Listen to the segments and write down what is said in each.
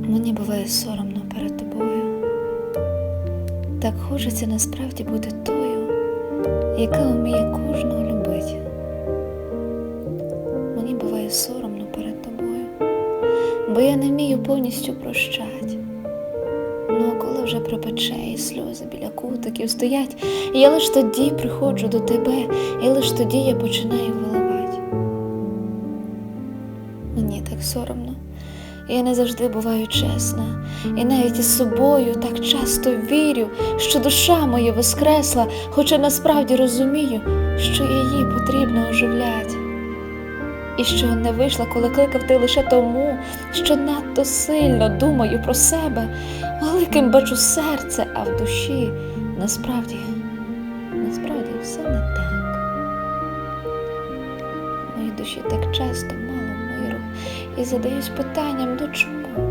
Мені буває соромно перед тобою. Так хочеться насправді бути тою, яка вміє кожного любити. Мені буває соромно перед тобою, бо я не вмію повністю прощати. Ну, а коли вже пропече і сльози біля кутиків стоять, я лиш тоді приходжу до тебе, і лиш тоді я починаю виливати. Мені так соромно. Я не завжди буваю чесна, і навіть із собою так часто вірю, що душа моя воскресла, хоча насправді розумію, що її потрібно оживляти. І що не вийшла, коли кликав ти лише тому, що надто сильно думаю про себе, великим бачу серце, а в душі насправді, насправді все не так. Моїй душі так часто мало і задаюсь питанням, ну чому?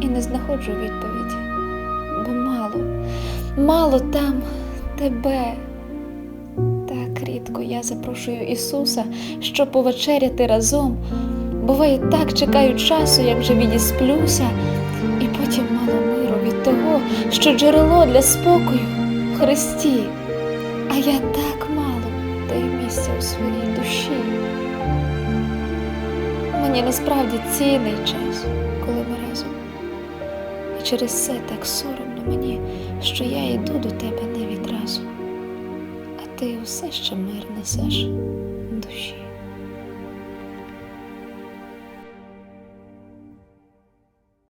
І не знаходжу відповіді, бо мало, мало там тебе. Так рідко я запрошую Ісуса, щоб повечеряти разом. Буває, так чекаю часу, як вже відісплюся, і потім мало миру від того, що джерело для спокою в Христі. А я так мало даю місця у своїй душі. Мені насправді цінний час, коли ми разом. І через це так соромно мені, що я йду до тебе не відразу, а ти усе ще мир несеш душі.